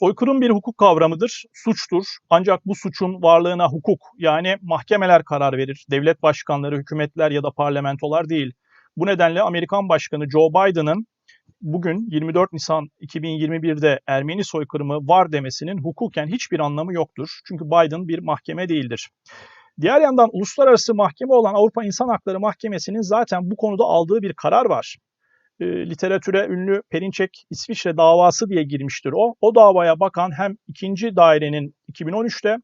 Soykırım bir hukuk kavramıdır, suçtur. Ancak bu suçun varlığına hukuk yani mahkemeler karar verir. Devlet başkanları, hükümetler ya da parlamentolar değil. Bu nedenle Amerikan Başkanı Joe Biden'ın bugün 24 Nisan 2021'de Ermeni soykırımı var demesinin hukuken hiçbir anlamı yoktur. Çünkü Biden bir mahkeme değildir. Diğer yandan uluslararası mahkeme olan Avrupa İnsan Hakları Mahkemesi'nin zaten bu konuda aldığı bir karar var. E, literatüre ünlü Perinçek İsviçre davası diye girmiştir o. O davaya bakan hem ikinci dairenin 2013'te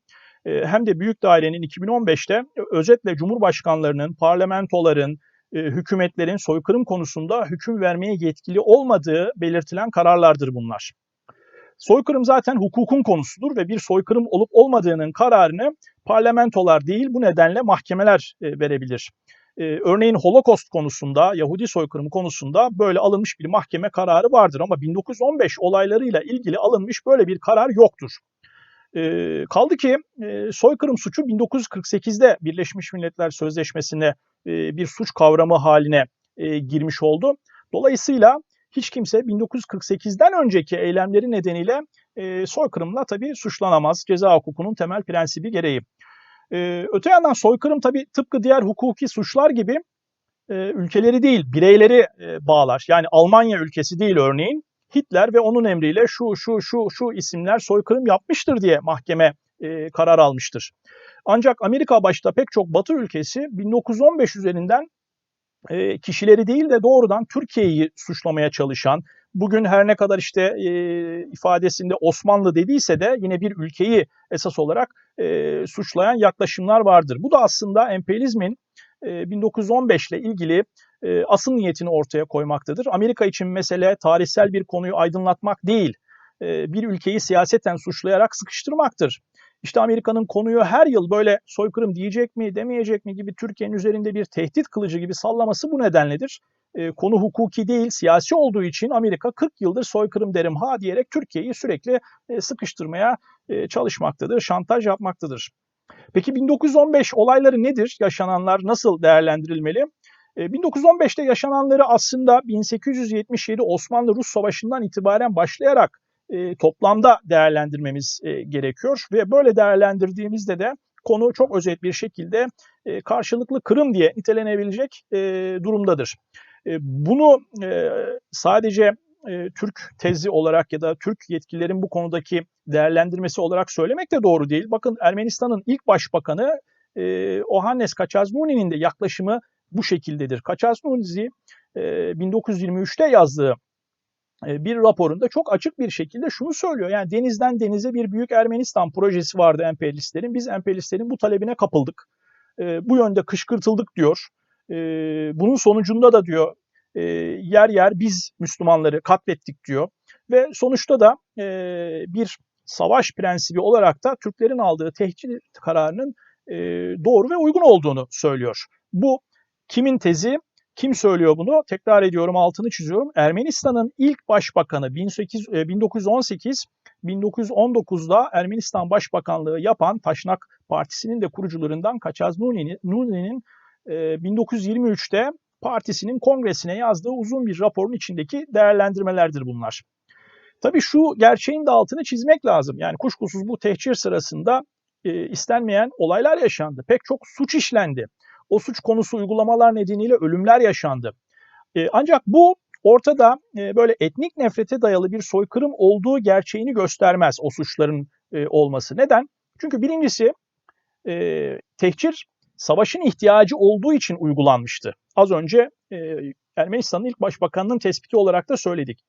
e, hem de büyük dairenin 2015'te özetle cumhurbaşkanlarının, parlamentoların, e, hükümetlerin soykırım konusunda hüküm vermeye yetkili olmadığı belirtilen kararlardır bunlar. Soykırım zaten hukukun konusudur ve bir soykırım olup olmadığının kararını parlamentolar değil bu nedenle mahkemeler e, verebilir. E, örneğin Holocaust konusunda, Yahudi soykırımı konusunda böyle alınmış bir mahkeme kararı vardır ama 1915 olaylarıyla ilgili alınmış böyle bir karar yoktur. E, kaldı ki e, soykırım suçu 1948'de Birleşmiş Milletler Sözleşmesi'ne e, bir suç kavramı haline e, girmiş oldu. Dolayısıyla hiç kimse 1948'den önceki eylemleri nedeniyle e, soykırımla tabii suçlanamaz. Ceza hukukunun temel prensibi gereği. E, öte yandan soykırım tabii tıpkı diğer hukuki suçlar gibi e, ülkeleri değil, bireyleri e, bağlar. Yani Almanya ülkesi değil örneğin. Hitler ve onun emriyle şu şu şu şu isimler soykırım yapmıştır diye mahkeme e, karar almıştır. Ancak Amerika başta pek çok Batı ülkesi 1915 üzerinden e, kişileri değil de doğrudan Türkiye'yi suçlamaya çalışan, bugün her ne kadar işte e, ifadesinde Osmanlı dediyse de yine bir ülkeyi esas olarak e, suçlayan yaklaşımlar vardır. Bu da aslında emperyalizmin e, 1915 ile ilgili e, asıl niyetini ortaya koymaktadır. Amerika için mesele tarihsel bir konuyu aydınlatmak değil, e, bir ülkeyi siyaseten suçlayarak sıkıştırmaktır. İşte Amerika'nın konuyu her yıl böyle soykırım diyecek mi demeyecek mi gibi Türkiye'nin üzerinde bir tehdit kılıcı gibi sallaması bu nedenledir. E, konu hukuki değil siyasi olduğu için Amerika 40 yıldır soykırım derim ha diyerek Türkiye'yi sürekli e, sıkıştırmaya e, çalışmaktadır, şantaj yapmaktadır. Peki 1915 olayları nedir? Yaşananlar nasıl değerlendirilmeli? 1915'te yaşananları aslında 1877 Osmanlı-Rus Savaşı'ndan itibaren başlayarak e, toplamda değerlendirmemiz e, gerekiyor ve böyle değerlendirdiğimizde de konu çok özet bir şekilde e, karşılıklı kırım diye nitelenebilecek e, durumdadır. E, bunu e, sadece e, Türk tezi olarak ya da Türk yetkililerin bu konudaki değerlendirmesi olarak söylemek de doğru değil. Bakın Ermenistan'ın ilk başbakanı Ohannes Kaçazmuni'nin de yaklaşımı bu şekildedir. Kaçazmuni'yi e, 1923'te yazdığı bir raporunda çok açık bir şekilde şunu söylüyor. Yani denizden denize bir büyük Ermenistan projesi vardı emperyalistlerin. Biz emperyalistlerin bu talebine kapıldık. Bu yönde kışkırtıldık diyor. E, bunun sonucunda da diyor yer yer biz Müslümanları katlettik diyor. Ve sonuçta da bir savaş prensibi olarak da Türklerin aldığı tehcir kararının doğru ve uygun olduğunu söylüyor. Bu kimin tezi? Kim söylüyor bunu? Tekrar ediyorum altını çiziyorum. Ermenistan'ın ilk başbakanı 1918 1919'da Ermenistan Başbakanlığı yapan Taşnak Partisi'nin de kurucularından Kaçaz Nuni'nin 1923'te partisinin kongresine yazdığı uzun bir raporun içindeki değerlendirmelerdir bunlar. Tabii şu gerçeğin de altını çizmek lazım. Yani kuşkusuz bu tehcir sırasında e, istenmeyen olaylar yaşandı. Pek çok suç işlendi o suç konusu uygulamalar nedeniyle ölümler yaşandı. E, ancak bu ortada e, böyle etnik nefrete dayalı bir soykırım olduğu gerçeğini göstermez o suçların e, olması. Neden? Çünkü birincisi e, tehcir savaşın ihtiyacı olduğu için uygulanmıştı. Az önce e, Ermenistan'ın ilk başbakanının tespiti olarak da söyledik.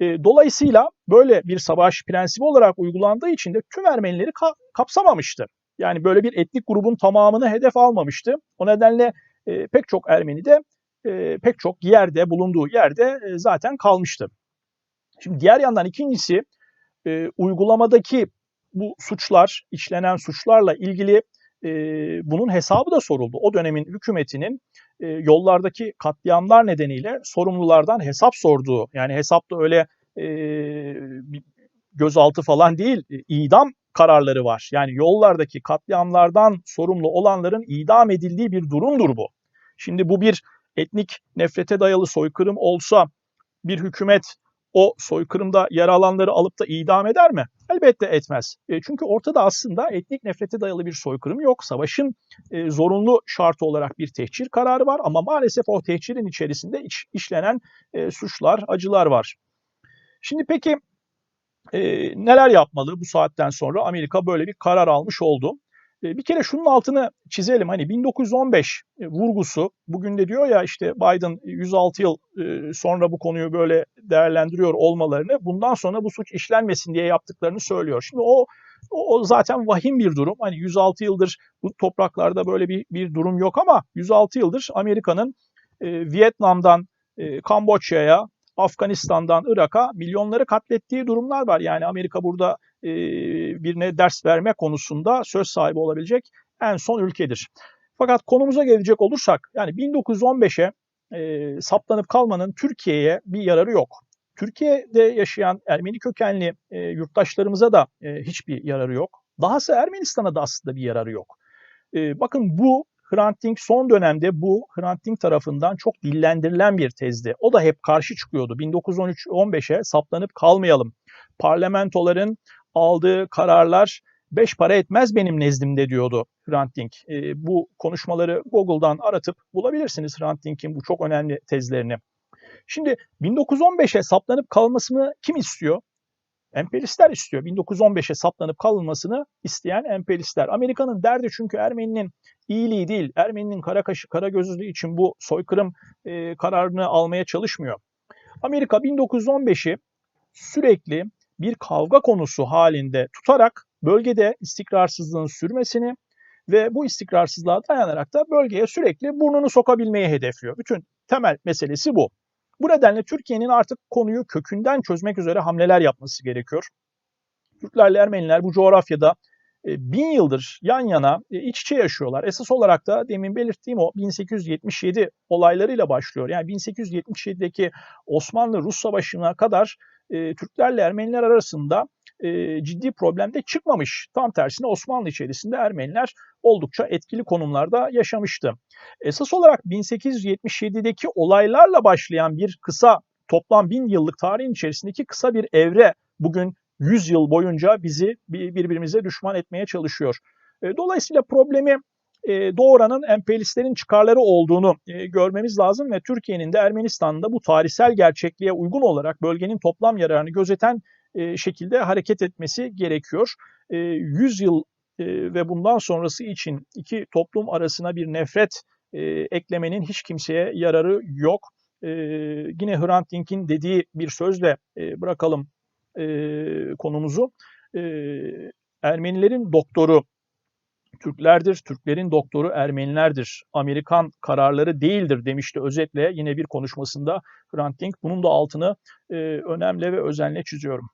E, dolayısıyla böyle bir savaş prensibi olarak uygulandığı için de tüm Ermenileri ka- kapsamamıştı. Yani böyle bir etnik grubun tamamını hedef almamıştı. O nedenle e, pek çok Ermeni de e, pek çok yerde bulunduğu yerde e, zaten kalmıştı. Şimdi diğer yandan ikincisi e, uygulamadaki bu suçlar, işlenen suçlarla ilgili e, bunun hesabı da soruldu. O dönemin hükümetinin e, yollardaki katliamlar nedeniyle sorumlulardan hesap sorduğu, yani hesap da öyle e, gözaltı falan değil, e, idam kararları var. Yani yollardaki katliamlardan sorumlu olanların idam edildiği bir durumdur bu. Şimdi bu bir etnik nefrete dayalı soykırım olsa bir hükümet o soykırımda yer alanları alıp da idam eder mi? Elbette etmez. E, çünkü ortada aslında etnik nefrete dayalı bir soykırım yok. Savaşın e, zorunlu şartı olarak bir tehcir kararı var ama maalesef o tehcirin içerisinde iç, işlenen e, suçlar, acılar var. Şimdi peki e, neler yapmalı bu saatten sonra? Amerika böyle bir karar almış oldu. E, bir kere şunun altını çizelim. Hani 1915 e, vurgusu bugün de diyor ya işte Biden 106 yıl e, sonra bu konuyu böyle değerlendiriyor olmalarını bundan sonra bu suç işlenmesin diye yaptıklarını söylüyor. Şimdi o o zaten vahim bir durum. Hani 106 yıldır bu topraklarda böyle bir, bir durum yok ama 106 yıldır Amerika'nın e, Vietnam'dan e, Kamboçya'ya, Afganistan'dan Irak'a milyonları katlettiği durumlar var. Yani Amerika burada e, birine ders verme konusunda söz sahibi olabilecek en son ülkedir. Fakat konumuza gelecek olursak yani 1915'e e, saplanıp kalmanın Türkiye'ye bir yararı yok. Türkiye'de yaşayan Ermeni kökenli e, yurttaşlarımıza da e, hiçbir yararı yok. Dahası Ermenistan'a da aslında bir yararı yok. E, bakın bu Hrant Dink son dönemde bu Hrant Dink tarafından çok dillendirilen bir tezdi. O da hep karşı çıkıyordu. 1913-15'e saplanıp kalmayalım. Parlamentoların aldığı kararlar beş para etmez benim nezdimde diyordu Hrant Dink. E, bu konuşmaları Google'dan aratıp bulabilirsiniz Hrant Dink'in bu çok önemli tezlerini. Şimdi 1915'e saplanıp kalmasını kim istiyor? Emperyalistler istiyor. 1915'e saplanıp kalınmasını isteyen emperyalistler. Amerika'nın derdi çünkü Ermeni'nin iyiliği değil, Ermeni'nin kara kaşı, kara gözlülüğü için bu soykırım e, kararını almaya çalışmıyor. Amerika 1915'i sürekli bir kavga konusu halinde tutarak bölgede istikrarsızlığın sürmesini ve bu istikrarsızlığa dayanarak da bölgeye sürekli burnunu sokabilmeyi hedefliyor. Bütün temel meselesi bu. Bu nedenle Türkiye'nin artık konuyu kökünden çözmek üzere hamleler yapması gerekiyor. Türklerle Ermeniler bu coğrafyada e, bin yıldır yan yana e, iç içe yaşıyorlar. Esas olarak da demin belirttiğim o 1877 olaylarıyla başlıyor. Yani 1877'deki Osmanlı-Rus Savaşı'na kadar e, Türklerle Ermeniler arasında e, ciddi problemde çıkmamış. Tam tersine Osmanlı içerisinde Ermeniler oldukça etkili konumlarda yaşamıştı. Esas olarak 1877'deki olaylarla başlayan bir kısa toplam bin yıllık tarihin içerisindeki kısa bir evre bugün 100 yıl boyunca bizi birbirimize düşman etmeye çalışıyor. E, dolayısıyla problemi e, doğuranın emperyalistlerin çıkarları olduğunu e, görmemiz lazım ve Türkiye'nin de Ermenistan'da bu tarihsel gerçekliğe uygun olarak bölgenin toplam yararını gözeten e, şekilde hareket etmesi gerekiyor. 100 yıl ve bundan sonrası için iki toplum arasına bir nefret eklemenin hiç kimseye yararı yok. Yine Hrant Dink'in dediği bir sözle bırakalım konumuzu. Ermenilerin doktoru Türklerdir, Türklerin doktoru Ermenilerdir. Amerikan kararları değildir demişti özetle yine bir konuşmasında Hrant Dink. Bunun da altını e, önemli ve özenle çiziyorum.